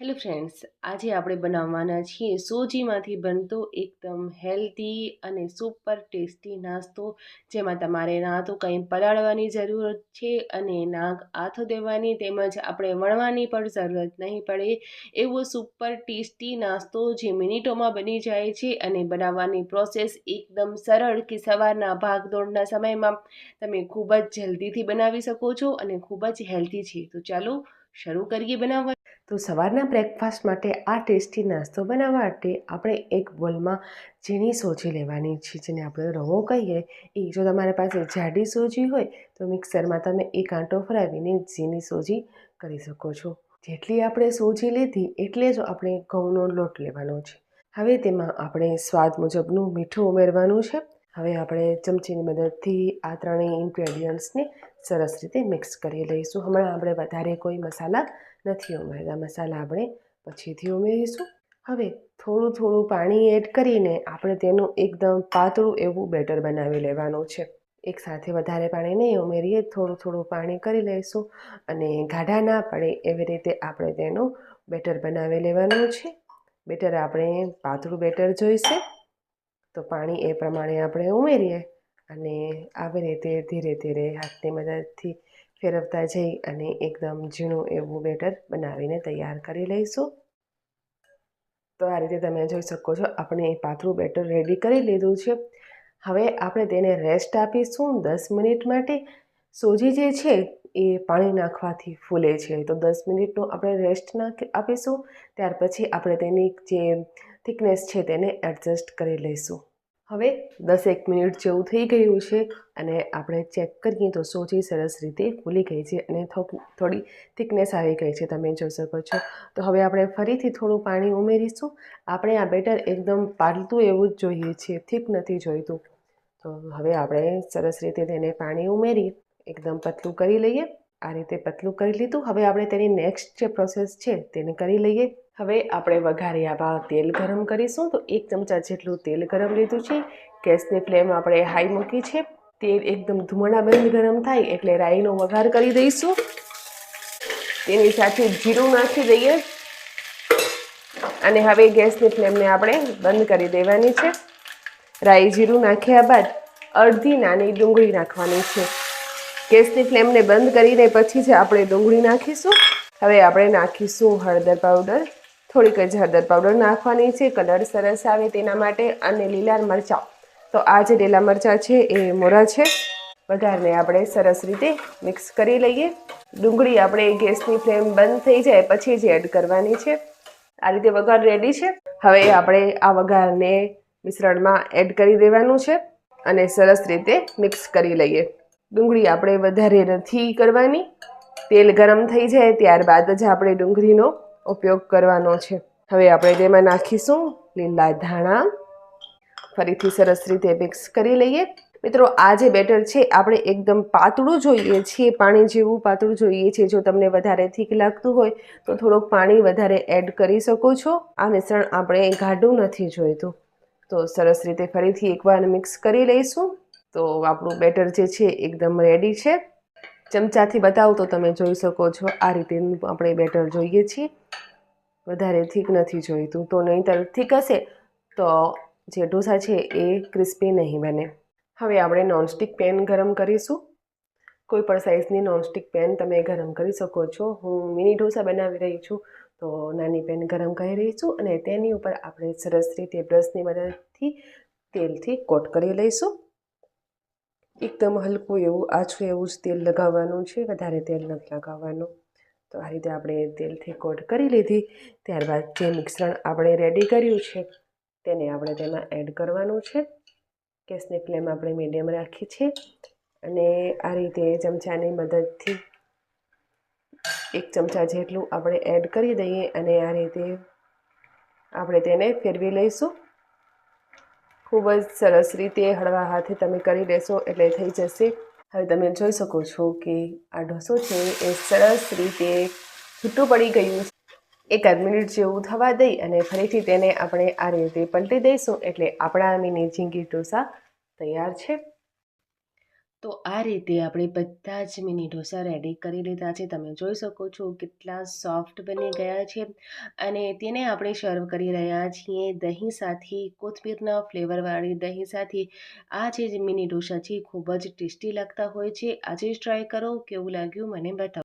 Hello friends આજે આપણે બનાવવાના છીએ સોજીમાંથી બનતો એકદમ હેલ્ધી અને સુપર ટેસ્ટી નાસ્તો, જેમાં તમારે ના તો કંઈ પલાળવાની જરૂરત છે અને ના હાથો દેવાની તેમજ આપણે વણવાની પણ જરૂરત નહીં પડે. એવો સુપર ટેસ્ટી નાસ્તો જે મિનિટોમાં બની જાય છે અને બનાવવાની પ્રોસેસ એકદમ સરળ કે સવારના ભાગદોડના સમયમાં તમે ખૂબ જ જલ્દીથી બનાવી શકો છો અને ખૂબ જ હેલ્ધી છે. તો ચાલો શરૂ કરીએ બનાવવા? તો સવારના બ્રેકફાસ્ટ માટે આ ટેસ્ટી નાસ્તો બનાવવા માટે આપણે એક બોલમાં ઝીણી સોજી લેવાની છે, જેને આપણે રવો કહીએ. એ જો તમારી પાસે જાડી સોજી હોય, તો મિક્સરમાં તમે એક આંટો ફરાવીને ઝીણી સોજી કરી શકો છો. જેટલી આપણે સોજી લીધી, એટલે જ આપણે ઘઉંનો લોટ લેવાનો છે. હવે તેમાં આપણે સ્વાદ મુજબનું મીઠું ઉમેરવાનું છે. હવે આપણે ચમચીની મદદથી આ ત્રણેય ઇન્ગ્રેડિયન્ટ્સને સરસ રીતે મિક્સ કરી લઈશું. હમણાં આપણે વધારે કોઈ મસાલા નથી ઉમેરતા. મસાલા આપણે પછીથી ઉમેરીશું. હવે થોડું થોડું પાણી એડ કરીને આપણે તેનું એકદમ પાતળું એવું બેટર બનાવી લેવાનું છે. એકસાથે વધારે પાણી નહીં ઉમેરીએ, થોડું થોડું પાણી કરી લઈશું અને ગાઢા ના પડે એવી રીતે આપણે તેનું બેટર બનાવી લેવાનું છે. બેટર આપણે પાતળું બેટર જોઈશે. તો પાણી એ પ્રમાણે આપણે ઉમેરીએ અને આવી રીતે ધીરે ધીરે હાથની મદદથી ફેરવતા જઈ અને એકદમ ઝીણું એવું બેટર બનાવીને તૈયાર કરી લઈશું. તો આ રીતે તમે જોઈ શકો છો, આપણે એ પાતળું બેટર રેડી કરી લીધું છે. હવે આપણે તેને રેસ્ટ આપીશું દસ મિનિટ માટે. સોજી જે છે એ પાણી નાખવાથી ફૂલે છે. તો દસ મિનિટનું આપણે રેસ્ટ નાખી આપીશું. ત્યાર પછી આપણે તેની જે થિકનેસ છે તેને એડજસ્ટ કરી લઈશું. હવે દસેક મિનિટ જેવું થઈ ગયું છે અને આપણે ચેક કરીએ તો સોજી સરસ રીતે ફૂલી ગઈ છે અને થોડી થિકનેસ આવી ગઈ છે, તમે જોઈ શકો છો. તો હવે આપણે ફરીથી થોડું પાણી ઉમેરીશું. આપણે આ બેટર એકદમ પાલતું એવું જ જોઈએ છીએ થીક નથી જોઈતું. તો હવે આપણે સરસ રીતે તેને પાણી ઉમેરી એકદમ પતલું કરી લઈએ. આ રીતે પતલું કરી લીધું. હવે આપણે તેની નેક્સ્ટ જે પ્રોસેસ છે તેને કરી લઈએ. હવે આપણે વઘાર્યામાં તેલ ગરમ કરીશું તો એક ચમચા જેટલું તેલ ગરમ લીધું છે. ગેસની ફ્લેમ આપણે હાઈ મૂકી છે. તેલ એકદમ ધુમાડા બંધ ગરમ થાય એટલે રાઈનો વઘાર કરી દઈશું. તેની સાથે જીરું નાખી દઈએ. અને હવે ગેસની ફ્લેમને આપણે બંધ કરી દેવાની છે. રાઈ જીરું નાખ્યા બાદ અડધી નાની ડુંગળી નાખવાની છે. ગેસની ફ્લેમને બંધ કરીને પછી જ આપણે ડુંગળી નાખીશું. હવે આપણે નાખીશું હળદર પાવડર. થોડીક જ હળદર પાવડર નાખવાની છે, કલર સરસ આવે તેના માટે અને લીલા મરચાં. તો આ જે લીલા મરચાં છે એ મોરા છે. વઘારને આપણે સરસ રીતે મિક્સ કરી લઈએ. ડુંગળી આપણે ગેસની ફ્લેમ બંધ થઈ જાય પછી જ એડ કરવાની છે. આ રીતે વઘાર રેડી છે. હવે આપણે આ વઘારને મિશ્રણમાં એડ કરી દેવાનું છે અને સરસ રીતે મિક્સ કરી લઈએ. ડુંગળી આપણે વધારે નથી કરવાની. તેલ ગરમ થઈ જાય ત્યારબાદ જ આપણે ડુંગળીનો ઉપયોગ કરવાનો છે. હવે આપણે તેમાં નાખીશું લીલા ધાણા. ફરીથી સરસ રીતે મિક્સ કરી લઈએ. મિત્રો, આ જે બેટર છે, આપણે એકદમ પાતળું જોઈએ છીએ, પાણી જેવું પાતળું જોઈએ છીએ. જો તમને વધારે થીક લાગતું હોય, તો થોડુંક પાણી વધારે એડ કરી શકો છો. આ મિશ્રણ આપણે ગાઢું નથી જોઈતું. તો સરસ રીતે ફરીથી એકવાર મિક્સ કરી લઈશું. તો આપણું બેટર જે છે, એકદમ રેડી છે. ચમચાથી બતાવું તો તમે જોઈ શકો છો. આ રીતેનું આપણે બેટર જોઈએ છીએ. વધારે થીક નથી જોઈતું. તો નહીંતર થીક હશે તો જે ઢોસા છે એ ક્રિસ્પી નહીં બને. હવે આપણે નોનસ્ટિક પેન ગરમ કરીશું. કોઈ પણ સાઇઝની નોનસ્ટિક પેન તમે ગરમ કરી શકો છો. હું મિની ઢોસા બનાવી રહી છું. તો નાની પેન ગરમ કરી રહી છું અને તેની ઉપર આપણે સરસ રીતે બ્રશની મદદથી તેલથી કોટ કરી લઈશું. એકદમ હલકું એવું, આછું એવું જ તેલ લગાવવાનું છે, વધારે તેલ નથી લગાવવાનું. તો આ રીતે આપણે તેલથી કોટ કરી લીધી. ત્યારબાદ જે મિશ્રણ આપણે રેડી કર્યું છે, તેને આપણે તેમાં એડ કરવાનું છે. ગેસની ફ્લેમ આપણે મીડિયમ રાખી છે અને આ રીતે ચમચાની મદદથી એક ચમચા જેટલું આપણે એડ કરી દઈએ અને આ રીતે આપણે તેને ફેરવી લઈશું. ખૂબ જ સરસ રીતે હળવા હાથે તમે કરી લેશો એટલે થઈ જશે. હવે તમે જોઈ શકો છો કે આ ઢોસો છે એ સરસ રીતે છૂટું પડી ગયું એકાદ મિનિટ જેવું થવા દઈ અને ફરીથી તેને આપણે આ રીતે પલટી દઈશું એટલે આપણા મિની ઝીંગી ઢોસા તૈયાર છે. તો આ રીતે આપણે બધા જ મિની ઢોસા રેડી કરી લીધા છે. તમે જોઈ શકો છો કેટલા સોફ્ટ બની ગયા છે અને તેને આપણે સર્વ કરી રહ્યા છીએ દહીં સાથે, કોથમીરના ફ્લેવરવાળી દહીં સાથે. આ જે મિની ઢોસા છે ખૂબ જ ટેસ્ટી લાગતા હોય છે. આજે ટ્રાય કરો, કેવું લાગ્યું મને બતાવો.